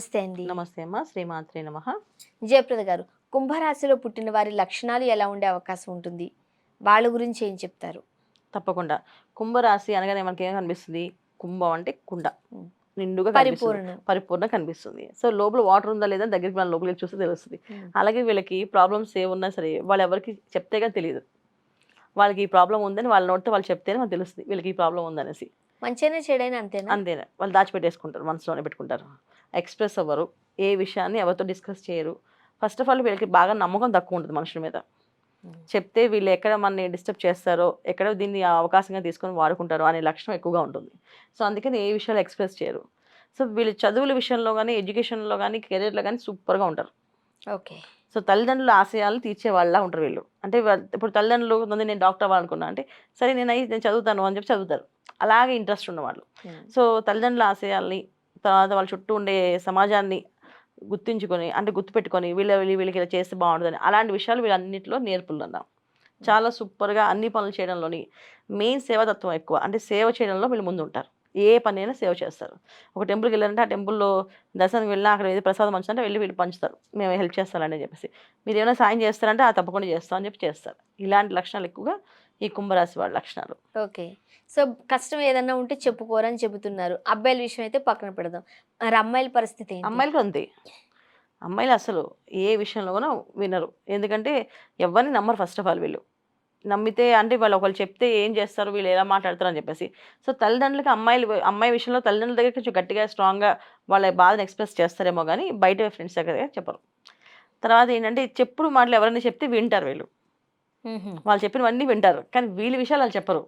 నమస్తే అండి. నమస్తే అమ్మా. శ్రీమాత్రే నమ. జయప్రద గారు కుంభరాశిలో పుట్టిన వారి లక్షణాలు ఎలా ఉండే అవకాశం ఉంటుంది? వాళ్ళ గురించి ఏం చెప్తారు? తప్పకుండా. కుంభరాశి అనగానే మనకి ఏం కనిపిస్తుంది? కుంభం అంటే కుండ. నిండుగా. పరిపూర్ణ. పరిపూర్ణ కనిపిస్తుంది. సో లోపల వాటర్ ఉందా లేదా? దగ్గరికి మన లోపలికి చూస్తే తెలుస్తుంది. అలాగే వీళ్ళకి ప్రాబ్లమ్స్ ఏ ఉన్నా సరే వాళ్ళు ఎవరికి చెప్తే కానీ తెలియదు. వాళ్ళకి ఈ ప్రాబ్లం ఉందని వాళ్ళ నోటితో వాళ్ళు చెప్తేనే మనకు తెలుస్తుంది. వీళ్ళకి ఈ ప్రాబ్లం ఉందనేసి. మంచిగానే చెడైనా అంతేనా? అంతేనా? వాళ్ళు దాచిపెట్టేసుకుంటారు. మనసులోనే పెట్టుకుంటారు. ఎక్స్ప్రెస్ అవ్వరు. ఏ విషయాన్ని ఎవరితో డిస్కస్ చేయరు. ఫస్ట్ ఆఫ్ ఆల్ వీళ్ళకి బాగా నమ్మకం తక్కువ ఉంటుంది మనుషుల మీద. చెప్తే వీళ్ళు ఎక్కడ మనని డిస్టర్బ్ చేస్తారో ఎక్కడ దీన్ని అవకాశంగా తీసుకొని వాడుకుంటారో అనే లక్షణం ఎక్కువగా ఉంటుంది. సో అందుకని ఏ విషయాలు ఎక్స్ప్రెస్ చేయరు. సో వీళ్ళు చదువుల విషయంలో కానీ ఎడ్యుకేషన్లో కానీ కెరీర్లో కానీ సూపర్గా ఉంటారు. ఓకే. సో తల్లిదండ్రుల ఆశయాలు తీర్చే వాళ్ళ ఉంటారు వీళ్ళు. అంటే ఇప్పుడు తల్లిదండ్రులు కొంతమంది నేను డాక్టర్ అవ్వాలనుకున్నా అంటే సరే నేను అయి నేను చదువుతాను అని చెప్పి చదువుతారు. అలాగే ఇంట్రెస్ట్ ఉన్నవాళ్ళు. సో తల్లిదండ్రుల ఆశయాల్ని తర్వాత వాళ్ళ చుట్టూ ఉండే సమాజాన్ని గుర్తించుకొని అంటే గుర్తుపెట్టుకొని వీళ్ళ వీళ్ళ వీళ్ళకి ఇలా చేస్తే బాగుంటుందని అలాంటి విషయాలు వీళ్ళన్నింటిలో నేర్పులు అన్నాం చాలా సూపర్గా అన్ని పనులు చేయడంలోని మెయిన్ సేవతత్వం ఎక్కువ. అంటే సేవ చేయడంలో వీళ్ళు ముందు ఉంటారు ఏ పని అయినా సేవ చేస్తారు. ఒక టెంపుల్కి వెళ్ళారంటే ఆ టెంపుల్లో దర్శనానికి వెళ్ళినా అక్కడ ఏది ప్రసాదం పంచుతుంటే వెళ్ళి వీళ్ళు పంచుతారు. మేము హెల్ప్ చేస్తారని చెప్పేసి. మీరు ఏమైనా సాయం చేస్తారంటే ఆ తప్పకుండా చేస్తాం అని చెప్పి చేస్తారు. ఇలాంటి లక్షణాలు ఎక్కువగా ఈ కుంభరాశి వాళ్ళ లక్షణాలు. ఓకే. సో కష్టం ఏదన్నా ఉంటే చెప్పుకోరని చెబుతున్నారు. అబ్బాయిల విషయం అయితే పక్కన పెడదాం. మరి అమ్మాయిల పరిస్థితి ఏంటి? అమ్మాయిలకు అంతే. అమ్మాయిలు అసలు ఏ విషయంలో కూడా వినరు. ఎందుకంటే ఎవరిని నమ్మరు ఫస్ట్ ఆఫ్ ఆల్ వీళ్ళు. నమ్మితే అంటే వాళ్ళు ఒకళ్ళు చెప్తే ఏం చేస్తారు? వీళ్ళు ఎలా మాట్లాడతారు? అని చెప్పేసి. సో తల్లిదండ్రులకి అమ్మాయిలు అమ్మాయి విషయంలో తల్లిదండ్రుల దగ్గర కొంచెం గట్టిగా స్ట్రాంగ్గా వాళ్ళ బాధను ఎక్స్ప్రెస్ చేస్తారేమో కానీ బయట ఫ్రెండ్స్ దగ్గర చెప్పరు. తర్వాత ఏంటంటే చెప్పుడు మాటలు ఎవరైనా చెప్తే వింటారు వీళ్ళు. వాళ్ళు చెప్పినవన్నీ వింటారు. కానీ వీళ్ళ విషయాలు వాళ్ళు చెప్పరు.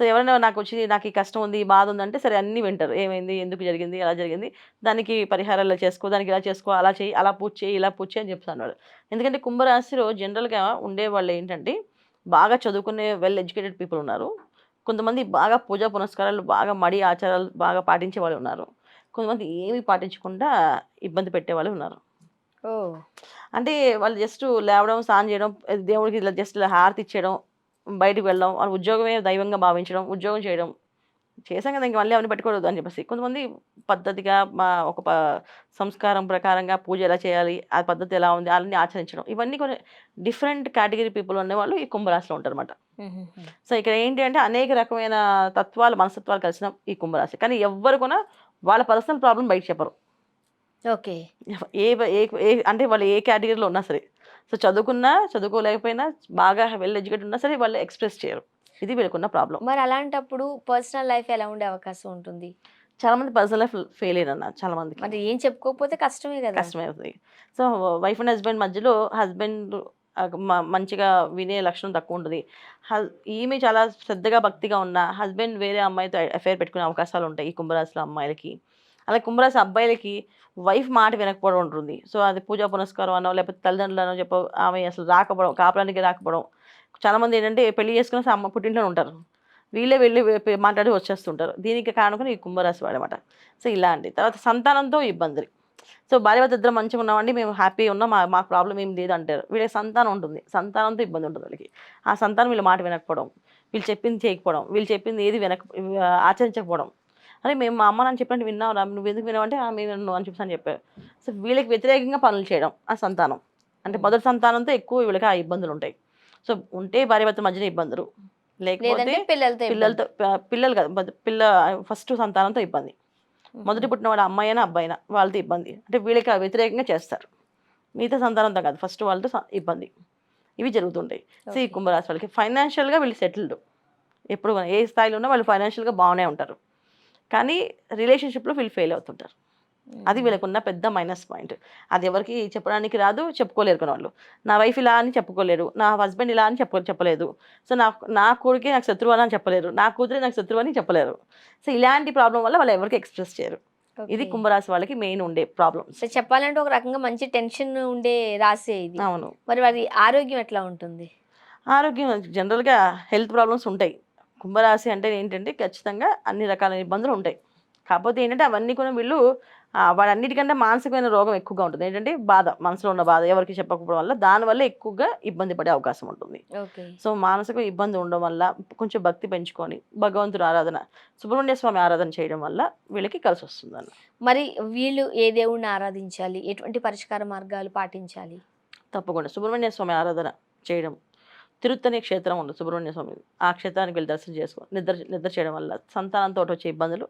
సో ఎవరైనా నాకు వచ్చి నాకు ఈ కష్టం ఉంది బాధ ఉందంటే సరే అన్నీ వింటారు. ఏమైంది ఎందుకు జరిగింది ఎలా జరిగింది దానికి పరిహారాలు ఇలా చేసుకో దానికి ఇలా చేసుకో అలా చేయి అలా పూజ చేయి ఇలా పూజ చేయి అని చెప్తున్నాడు ఎందుకంటే కుంభరాశిలో జనరల్గా ఉండే వాళ్ళు ఏంటంటే బాగా చదువుకునే వెల్ ఎడ్యుకేటెడ్ పీపుల్ ఉన్నారు. కొంతమంది బాగా పూజా పునస్కారాలు బాగా మడి ఆచారాలు బాగా పాటించే వాళ్ళు ఉన్నారు. కొంతమంది ఏమీ పాటించకుండా ఇబ్బంది పెట్టే వాళ్ళు ఉన్నారు. అంటే వాళ్ళు జస్ట్ లేవడం స్నానం చేయడం దేవుడికి ఇలా జస్ట్ ఇలా హారతి ఇచ్చేయడం బయటికి వెళ్ళడం వాళ్ళ ఉద్యోగమే దైవంగా భావించడం ఉద్యోగం చేయడం. చేశాం కదా ఇంక మళ్ళీ అవన్నీ పెట్టుకోవద్దు అని చెప్పేసి. కొంతమంది పద్ధతిగా మా ఒక ప సంస్కారం ప్రకారంగా పూజ ఎలా చేయాలి ఆ పద్ధతి ఎలా ఉంది అలాన్ని ఆచరించడం. ఇవన్నీ కొన్ని డిఫరెంట్ కేటగిరీ పీపుల్ ఉన్నవాళ్ళు ఈ కుంభరాశిలో ఉంటారు అనమాట. సో ఇక్కడ ఏంటి అంటే అనేక రకమైన తత్వాలు మనస్తత్వాలు కలిసిన ఈ కుంభరాశి. కానీ ఎవ్వరు కూడా వాళ్ళ పర్సనల్ ప్రాబ్లం బయట చెప్పరు. ఓకే. ఏ ఏ ఏ అంటే వాళ్ళు ఏ కేటగిరీలో ఉన్నా సరే. సో చదువుకున్నా చదువుకోలేకపోయినా బాగా వెల్ ఎడ్యుకేటెడ్ ఉన్నా సరే వాళ్ళు ఎక్స్ప్రెస్ చేయరు. ఇది వీళ్ళకున్న ప్రాబ్లం. మరి అలాంటప్పుడు పర్సనల్ లైఫ్ ఎలా ఉండే అవకాశం ఉంటుంది? చాలా మంది పర్సనల్ లైఫ్ ఫెయిల్ అయిన చాలా మందికి మరి ఏం చెప్పుకోకపోతే కష్టమే కదా. కష్టమే అవుతుంది. సో వైఫ్ అండ్ హస్బెండ్ మధ్యలో హస్బెండ్ మంచిగా వినే లక్షణం తక్కువ ఉంటుంది. ఈమె చాలా శ్రద్ధగా భక్తిగా ఉన్న హస్బెండ్ వేరే అమ్మాయితో అఫైర్ పెట్టుకునే అవకాశాలు ఉంటాయి ఈ కుంభరాశిలో అమ్మాయిలకి. అలాగే కుంభరాశి అబ్బాయిలకి వైఫ్ మాట వినకపోవడం ఉంటుంది. సో అది పూజా పునస్కారం అనో లేకపోతే తల్లిదండ్రులనో చెప్ప ఆమె అసలు రాకపోవడం కాపురానికి రాకపోవడం. చాలామంది ఏంటంటే పెళ్ళి చేసుకుని అమ్మ పుట్టింట్లో ఉంటారు. వీళ్ళే వెళ్ళి మాట్లాడి వచ్చేస్తుంటారు. దీనికి కారణం ఈ కుంభరాశి వాడమాట సో ఇలా అండి. తర్వాత సంతానంతో ఇబ్బందులు. సో భార్య ఇద్దరు మంచిగా ఉన్నామండి. మేము హ్యాపీ ఉన్నాం. మా మాకు ప్రాబ్లం ఏం లేదు అంటారు. వీళ్ళకి సంతానం ఉంటుంది. సంతానంతో ఇబ్బంది ఉంటుంది వాళ్ళకి. ఆ సంతానం వీళ్ళ మాట వినకపోవడం వీళ్ళు చెప్పింది చేయకపోవడం వీళ్ళు చెప్పింది ఏది వినక ఆచరించకపోవడం. అరే మేము మా అమ్మ నన్ను చెప్పినట్టు విన్నావు రా నువ్వు ఎందుకు విన్నావంటే "ఆ, మేము విన్నాను" అని చెప్పి అని చెప్పారు సో వీళ్ళకి వ్యతిరేకంగా పనులు చేయడం ఆ సంతానం. అంటే మొదటి సంతానంతో ఎక్కువ వీళ్ళకి ఆ ఇబ్బందులు ఉంటాయి. సో ఉంటే భార్య భర్త మధ్యన ఇబ్బందులు. లేకపోతే పిల్లలతో పిల్లలు కాదు పిల్ల ఫస్ట్ సంతానంతో ఇబ్బంది. మొదటి పుట్టిన వాడు అమ్మాయి అయినా అబ్బాయి అయినా వాళ్ళతో ఇబ్బంది. అంటే వీళ్ళకి ఆ వ్యతిరేకంగా చేస్తారు. మిగతా సంతానంతో కాదు ఫస్ట్ వాళ్ళతో ఇబ్బంది. ఇవి జరుగుతుంటాయి. సో ఈ. కుంభరాశి వాళ్ళకి ఫైనాన్షియల్గా వీళ్ళు సెటిల్డ్. ఎప్పుడు ఏ స్థాయిలో ఉన్నా వాళ్ళు ఫైనాన్షియల్గా బాగానే ఉంటారు. కానీ రిలేషన్షిప్లో వీళ్ళు ఫెయిల్ అవుతుంటారు. అది వీళ్ళకున్న పెద్ద మైనస్ పాయింట్. అది ఎవరికి చెప్పడానికి రాదు చెప్పుకోలేరు కొన్ని వాళ్ళు నా వైఫ్ ఇలా అని చెప్పుకోలేరు నా హస్బెండ్ ఇలా అని చెప్ప చెప్పలేదు సో నా నా కొడుకే నాకు శత్రువు అని చెప్పలేరు నా కూతురే నాకు శత్రువు అని చెప్పలేరు. సో ఇలాంటి ప్రాబ్లం వల్ల వాళ్ళు ఎవరికి ఎక్స్ప్రెస్ చేయరు. ఇది. కుంభరాశి వాళ్ళకి మెయిన్ ఉండే ప్రాబ్లమ్స్. సో చెప్పాలంటే ఒక రకంగా మంచి టెన్షన్ ఉండే ఇది. అవును. మరి వారి ఆరోగ్యం ఎట్లా ఉంటుంది? ఆరోగ్యం జనరల్గా హెల్త్ ప్రాబ్లమ్స్ ఉంటాయి. కుంభరాశి అంటే ఏంటంటే ఖచ్చితంగా అన్ని రకాల ఇబ్బందులు ఉంటాయి. కాకపోతే ఏంటంటే అవన్నీ కూడా వీళ్ళు ఆ, వాడు అన్నిటికంటే మానసికమైన రోగం ఎక్కువగా ఉంటుంది. ఏంటంటే బాధ మనసులో ఉన్న బాధ ఎవరికి చెప్పకపోవడం వల్ల దానివల్ల ఎక్కువగా ఇబ్బంది పడే అవకాశం ఉంటుంది. సో మానసిక ఇబ్బంది ఉండడం వల్ల కొంచెం భక్తి పెంచుకొని భగవంతుడు ఆరాధన సుబ్రహ్మణ్య స్వామి ఆరాధన చేయడం వల్ల వీళ్ళకి కలిసి వస్తుంది అన్న మరి వీళ్ళు ఏ దేవుణ్ణి ఆరాధించాలి? ఎటువంటి పరిష్కార మార్గాలు పాటించాలి? తప్పకుండా. సుబ్రహ్మణ్య స్వామి ఆరాధన చేయడం తిరుత్తని క్షేత్రం ఉంది సుబ్రహ్మణ్య స్వామి ఆ క్షేత్రానికి వెళ్ళి దర్శనం చేసుకో నిద్ర నిద్ర చేయడం వల్ల సంతానంతో వచ్చే ఇబ్బందులు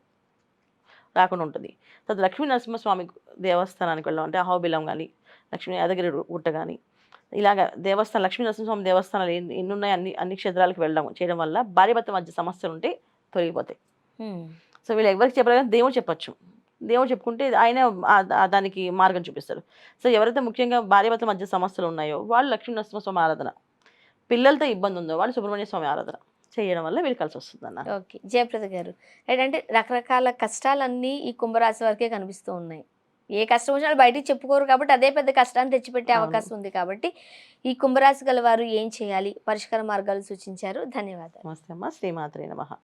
రాకుండా ఉంటుంది. తర్వాత లక్ష్మీ నరసింహస్వామి దేవస్థానానికి వెళ్ళడం అంటే అహోబిలం కానీ లక్ష్మీ యాదగిరి గుట్ట కానీ ఇలాగ దేవస్థానం లక్ష్మీ నరసింహస్వామి దేవస్థానాలు ఎన్ని ఎన్ని ఉన్నాయి అన్ని అన్ని క్షేత్రాలకు వెళ్ళడం చేయడం వల్ల భార్య భర్త మధ్య సమస్యలు ఉంటే తొలగిపోతాయి. సో వీళ్ళు ఎవరికి చెప్పాలి కానీ దేవుడు చెప్పొచ్చు. దేవుడు చెప్పుకుంటే ఆయన దానికి మార్గం చూపిస్తారు సో ఎవరైతే ముఖ్యంగా భార్యాభర్తల మధ్య సమస్యలు ఉన్నాయో వాళ్ళు లక్ష్మీ నరసింహస్వామి ఆరాధన పిల్లలతో ఇబ్బంది ఉందో వాళ్ళు సుబ్రహ్మణ్య స్వామి ఆరాధన చేయడం వల్ల వీళ్ళు కలిసి వస్తుంది అన్న ఓకే. జయప్రద గారు ఏంటంటే రకరకాల కష్టాలన్నీ ఈ కుంభరాశి వరకే కనిపిస్తూ ఉన్నాయి. ఏ కష్టం వచ్చినా వాళ్ళు బయటికి చెప్పుకోరు కాబట్టి అదే పెద్ద కష్టాన్ని తెచ్చిపెట్టే. అవకాశం ఉంది కాబట్టి ఈ కుంభరాశి గల వారు ఏం చేయాలి? పరిష్కార మార్గాలు సూచించారు. ధన్యవాదాలు. నమస్తే అమ్మ. శ్రీమాత్రే నమః.